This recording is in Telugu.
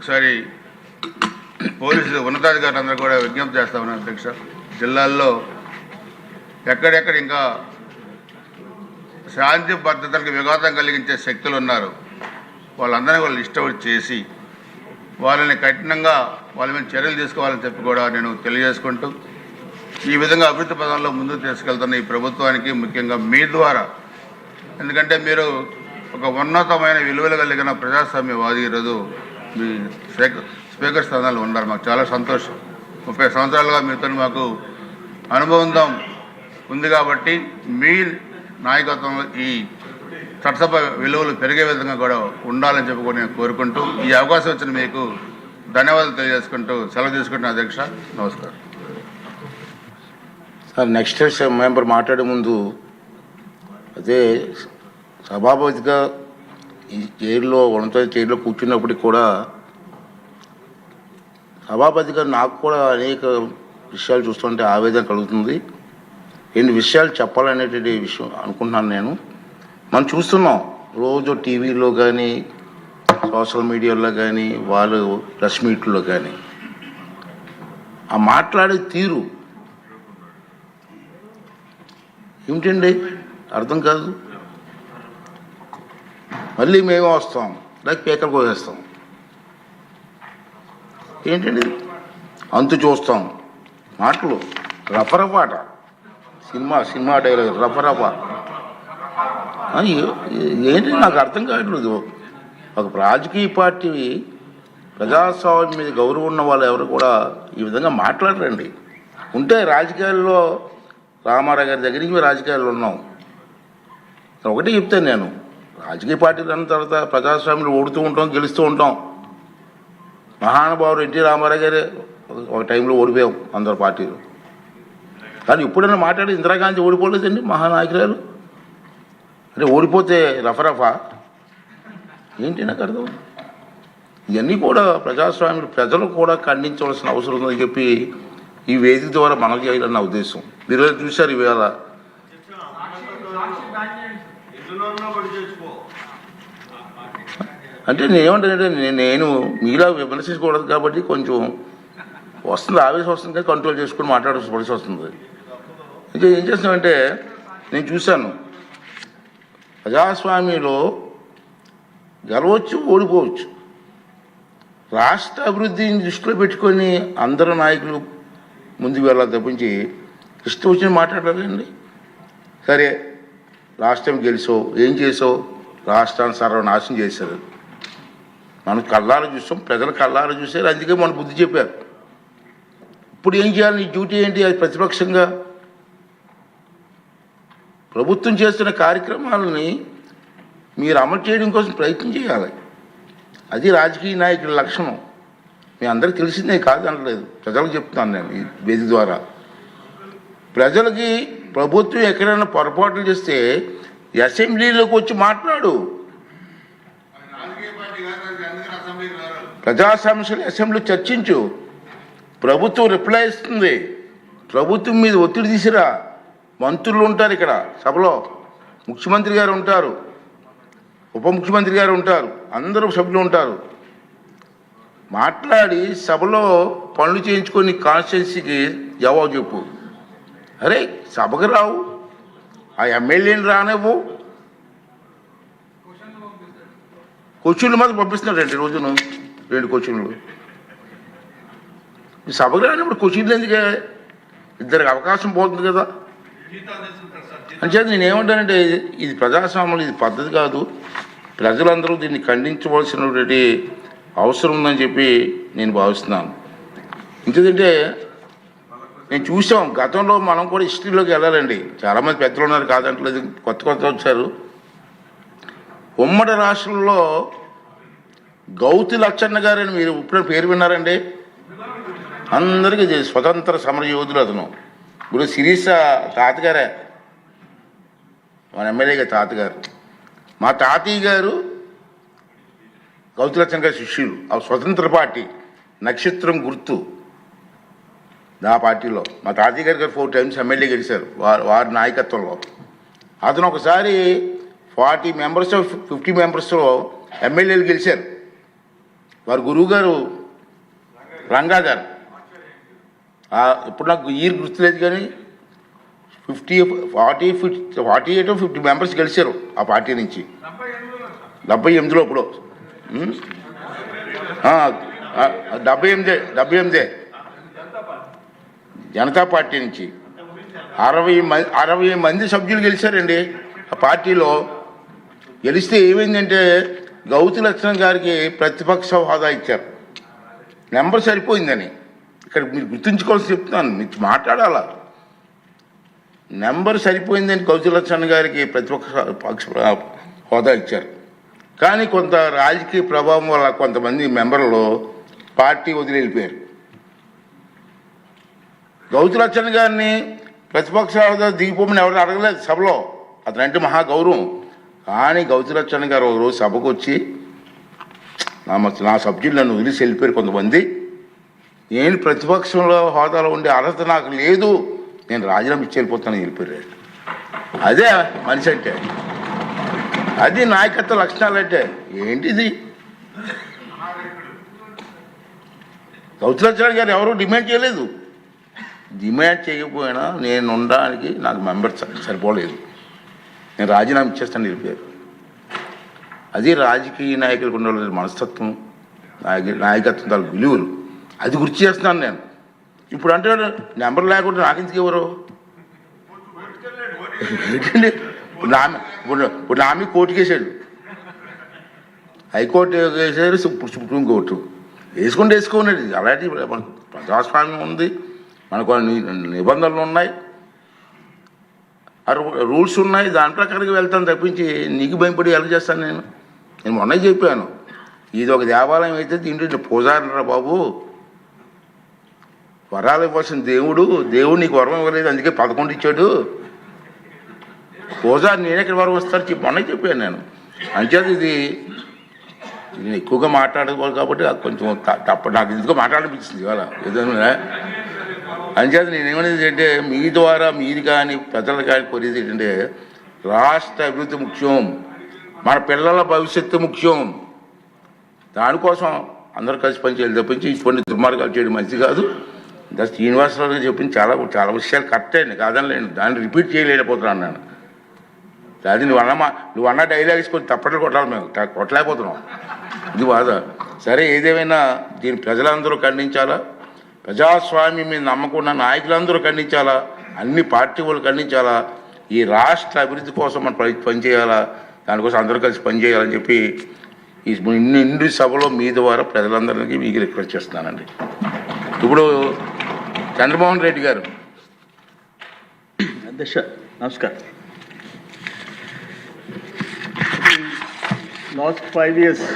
ఒకసారి పోలీసు ఉన్నతాధికారులందరూ కూడా విజ్ఞప్తి చేస్తా ఉన్నారు అధ్యక్ష. జిల్లాల్లో ఎక్కడెక్కడ ఇంకా శాంతి భద్రతలకు విఘాతం కలిగించే శక్తులు ఉన్నారు వాళ్ళందరినీ కూడా లిస్ట్ అవుట్ చేసి వాళ్ళని కఠినంగా వాళ్ళ మీద చర్యలు తీసుకోవాలని చెప్పి కూడా నేను తెలియజేసుకుంటూ ఈ విధంగా అభివృద్ధి పదంలో ముందుకు తీసుకెళ్తున్న ఈ ప్రభుత్వానికి ముఖ్యంగా మీ ద్వారా. ఎందుకంటే మీరు ఒక ఉన్నతమైన విలువలు కలిగిన ప్రజాస్వామ్యవాది ఈరోజు మీ స్పీకర్ స్పీకర్ స్థానాలు ఉన్నారు. మాకు చాలా సంతోషం. ముప్పై సంవత్సరాలుగా మీతో మాకు అనుబంధం ఉంది కాబట్టి మీ నాయకత్వంలో ఈ చట్టసభ విలువలు పెరిగే విధంగా కూడా ఉండాలని చెప్పి కూడా నేను కోరుకుంటూ ఈ అవకాశం వచ్చిన మీకు ధన్యవాదాలు తెలియజేసుకుంటూ సెలవు తీసుకుంటున్న అధ్యక్ష నమస్కారం. సార్ నెక్స్ట్ మెంబర్ మాట్లాడే ముందు అదే సభాపతిగా ఈ చైర్లో ఉన్నత చైర్లో కూర్చున్నప్పటికి కూడా సభాపతిగా నాకు కూడా అనేక విషయాలు చూస్తుంటే ఆవేదన కలుగుతుంది. ఎన్ని విషయాలు చెప్పాలనేటువంటి విషయం అనుకుంటున్నాను నేను. మనం చూస్తున్నాం రోజు టీవీలో కానీ సోషల్ మీడియాలో కానీ వాళ్ళు ప్రెస్ మీట్లో కానీ ఆ మాట్లాడే తీరు ఏమిటండి? అర్థం కాదు. మళ్ళీ మేమే వస్తాం. లేక పేకలు కోసేస్తాం. ఏంటండి అంతు చూస్తాం. మాటలు. రఫరపాట సినిమా సినిమా డైలాగ్ రఫరఫ ఏంటి నాకు అర్థం కావట్లేదు ఒక రాజకీయ పార్టీ ప్రజాస్వామ్యం మీద గౌరవం ఉన్న వాళ్ళు ఎవరు కూడా ఈ విధంగా మాట్లాడరండి. ఉంటే రాజకీయాల్లో రామారావు గారి దగ్గర నుంచి మేము రాజకీయాల్లో ఉన్నాం. ఒకటి చెప్తాను నేను. రాజకీయ పార్టీలు అన్న తర్వాత ప్రజాస్వామ్యం ఓడుతూ ఉంటాం గెలుస్తూ ఉంటాం. మహానుభావుడు ఎన్టీ రామారావు గారే ఒక- ఒక టైంలో ఓడిపోయాం అందరు పార్టీలు. కానీ ఎప్పుడైనా మాట్లాడి ఇందిరాగాంధీ ఓడిపోలేదండి మహానాయకురాలు. అంటే ఓడిపోతే రఫరఫా. ఏంటి నాకు అర్థం? ఇవన్నీ కూడా ప్రజాస్వామ్యం ప్రజలు కూడా ఖండించవలసిన అవసరం ఉందని చెప్పి ఈ వేదిక ద్వారా మనం చేయాలని నా ఉద్దేశం. మీరు చూశారు ఇవాళ అంటే నేనేమంటానంటే నేను నేను మీలా విమర్శించకూడదు కాబట్టి కొంచెం వస్తుంది ఆవేశం వస్తుంది కానీ కంట్రోల్ చేసుకుని మాట్లాడాల్సి పరిస్థితి వస్తుంది. ఇంకా ఏం చేస్తామంటే నేను చూశాను. ప్రజాస్వామ్యంలో గెలవచ్చు ఓడిపోవచ్చు. రాష్ట్ర అభివృద్ధిని దృష్టిలో పెట్టుకొని అందరు నాయకులు ముందుకు వెళ్ళాలి తప్పించి ఇష్టం వచ్చిన మాట్లాడాలండి. సరే. రాష్ట్రం గెలిచావు ఏం చేసావు రాష్ట్రాన్ని సర్వనాశనం చేశారు. మనం కళ్ళారు చూసాం ప్రజలు కళ్ళారు చూశారు అందుకే మన బుద్ధి చెప్పారు. ఇప్పుడు ఏం చేయాలి నీ డ్యూటీ ఏంటి అది ప్రతిపక్షంగా? ప్రభుత్వం చేస్తున్న కార్యక్రమాలని మీరు అమలు చేయడం కోసం ప్రయత్నం చేయాలి. అది రాజకీయ నాయకుల లక్షణం. మీ అందరికి తెలిసిందే కాదు అనలేదు ప్రజలకు చెప్తున్నాను నేను ఈ వేది ద్వారా. ప్రజలకి ప్రభుత్వం ఎక్కడైనా పొరపాట్లు చేస్తే అసెంబ్లీలోకి వచ్చి మాట్లాడు. ప్రజా సమస్యలు అసెంబ్లీ చర్చించు. ప్రభుత్వం రిప్లై ఇస్తుంది. ప్రభుత్వం మీద ఒత్తిడి తీసిరా. మంత్రులు ఉంటారు ఇక్కడ సభలో. ముఖ్యమంత్రి గారు ఉంటారు. ఉప ముఖ్యమంత్రి గారు ఉంటారు. అందరూ సభ్యులు ఉంటారు. మాట్లాడి సభలో పనులు చేయించుకొని కాన్స్టిట్యున్సీకి జవాబు చెప్పు. అరే సభకు రావు. ఆ ఎమ్మెల్యేని రానివ్వు. క్వశ్చన్లు మాత్రం పంపిస్తున్నాడండి రోజును? రెండు క్వశ్చన్లు సభకు రానప్పుడు క్వశ్చన్లు ఎందుకే? ఇద్దరికి అవకాశం పోతుంది కదా. అంచేత నేను ఏమంటానంటే ఇది ప్రజాస్వామ్యం ఇది పద్ధతి కాదు. ప్రజలందరూ దీన్ని ఖండించవలసినటువంటి అవసరం ఉందని చెప్పి నేను భావిస్తున్నాను. ఎందుకంటే నేను చూసాం గతంలో మనం కూడా హిస్టరీలోకి వెళ్ళాలండి. చాలామంది పెద్దలు ఉన్నారు కాదంటలేదు. కొత్త కొత్త వచ్చారు. ఉమ్మడి రాష్ట్రంలో గౌతి లచ్చన్న గారని మీరు ఇప్పుడు పేరు విన్నారండి? అందరికీ స్వతంత్ర సమర యోధులు అతను. ఇప్పుడు శిరీష తాతగారే. మన ఎమ్మెల్యేగా తాతగారు. మా తాతయ్య గారు గౌతి లచ్చన్న గారి శిష్యులు. ఆ స్వతంత్ర పార్టీ నక్షత్రం గుర్తు. నా పార్టీలో. మా తాతయ్య గారి గారు ఫోర్ టైమ్స్ ఎమ్మెల్యే గెలిచారు వారి వారి నాయకత్వంలో. అతను ఒకసారి ఫార్టీ మెంబర్స్ ఫిఫ్టీ మెంబర్స్లో ఎమ్మెల్యేలు గెలిచారు. వారి గురువు గారు రంగా గారు. ఇప్పుడు నాకు ఇయర్ గుర్తులేదు కానీ fifty forty fifty forty eight fifty members గెలిచారు ఆ పార్టీ నుంచి. డెబ్బై ఎనిమిదిలో ఇప్పుడు డెబ్బై ఎనిమిదే డెబ్బై ఎనిమిదే. జనతా పార్టీ నుంచి. అరవై మంది అరవై మంది సభ్యులు గెలిచారండి. ఆ పార్టీలో గెలిస్తే ఏమైందంటే గౌతు లక్ష్మణ్ గారికి ప్రతిపక్ష హోదా ఇచ్చారు. నెంబర్ సరిపోయిందని. ఇక్కడ మీరు గుర్తుంచుకోవాల్సి చెప్తున్నాను మీరు మాట్లాడాలా. నెంబర్ సరిపోయిందని గౌతు లక్ష్మణ్ గారికి ప్రతిపక్ష పక్ష హోదా ఇచ్చారు. కానీ కొంత రాజకీయ ప్రభావం వల్ల కొంతమంది మెంబర్లు పార్టీ వదిలి వెళ్ళిపోయారు గౌతు గారిని ప్రతిపక్ష దిగిపోమని ఎవరు అడగలేదు సభలో. అతనంటే మహా గౌరవం కానీ గౌతు గారు ఒక రోజు సభకు వచ్చి నా నా సబ్జెక్టు నన్ను వదిలేసి వెళ్ళిపోయారు కొంతమంది. నేను ప్రతిపక్షంలో హోదాలో ఉండే అర్హత నాకు లేదు. నేను రాజీనామా ఇచ్చి వెళ్ళిపోతానని వెళ్ళిపోయారు. అదే మనిషి అంటే. అది నాయకత్వ లక్షణాలు అంటే. ఏంటిది? గౌతులక్ష్మణ్ గారు ఎవరు డిమాండ్ చేయలేదు. డిమాండ్ చేయకపోయినా నేను ఉండడానికి నాకు మెంబర్ సరిపోలేదు. నేను రాజీనామా ఇచ్చేస్తాను నిలిపారు అది రాజకీయ నాయకులకు ఉండాల్సిన మనస్తత్వం నాయక నాయకత్వం తాలూకు విలువలు. అది గుర్తు చేస్తున్నాను నేను. ఇప్పుడు అంటే నెంబర్ లేకుండా నాకెందుకు ఎవరు ఇప్పుడు నా ఇప్పుడు నా మీద కోర్టుకి వేసాడు హైకోర్టు వేసారు సుప్రీం కోర్టు. వేసుకుంటే వేసుకోండి అలాంటి ప్రజాస్వామ్యం ఉంది. మనకు నిబంధనలు ఉన్నాయి. అరే రూల్స్ ఉన్నాయి. దాని ప్రకారంగా వెళ్తాను తప్పించి నీకు భయపడి ఎలా చేస్తాను నేను? నేను మొన్న చెప్పాను. ఇది ఒక దేవాలయం అయితే దీంట్లో పూజారిరా బాబు. వరాలు ఇవ్వాల్సిన దేవుడు దేవుడు నీకు వరం ఇవ్వలేదు అందుకే పదకొండు ఇచ్చాడు. పూజారి నేను ఎక్కడ వరం వస్తారు చెప్పి మొన్న చెప్పాను నేను. అంచేది ఇది నేను ఎక్కువగా మాట్లాడుకోవాలి కాబట్టి అది కొంచెం తప్ప నాకు ఎందుకో మాట్లాడిపించింది ఇవాళ. ఏదైనా అంచేత నేనేమనేది అంటే మీ ద్వారా మీరు కానీ ప్రజలు కానీ కోరేది ఏంటంటే రాష్ట్ర అభివృద్ధి ముఖ్యం మన పిల్లల భవిష్యత్తు ముఖ్యం. దానికోసం అందరూ కలిసి పనిచేయాలి తప్పించి ఇటువంటి దుర్మార్గాలు చేయడం మంచిది కాదు. దాని శ్రీనివాసరావు గారు చెప్పింది చాలా చాలా విషయాలు కరెక్ట్ అండి కాదనలేను దాన్ని రిపీట్ చేయలేకపోతున్నాను నేను. అది నువ్వు అన్న నువ్వు అన్న డైలాగ్స్ కొంచెం తప్పట్లు కొట్టాలి మేము కొట్టలేకపోతున్నాం. ఇది బాధ. సరే ఏదేమైనా దీన్ని ప్రజలందరూ ఖండించాలా? ప్రజాస్వామ్యం మీద నమ్మకుండా నాయకులందరూ ఖండించాలా? అన్ని పార్టీ వాళ్ళు ఖండించాలా? ఈ రాష్ట్ర అభివృద్ధి కోసం మనం పని పనిచేయాలా దానికోసం అందరూ కలిసి పనిచేయాలని చెప్పి ఈ ఇన్ని ఇండి సభలో మీ ద్వారా ప్రజలందరికీ మీకు రిక్వెస్ట్ చేస్తున్నానండి. ఇప్పుడు చంద్రమోహన్ రెడ్డి గారు. అధ్యక్ష నమస్కారం. Last five years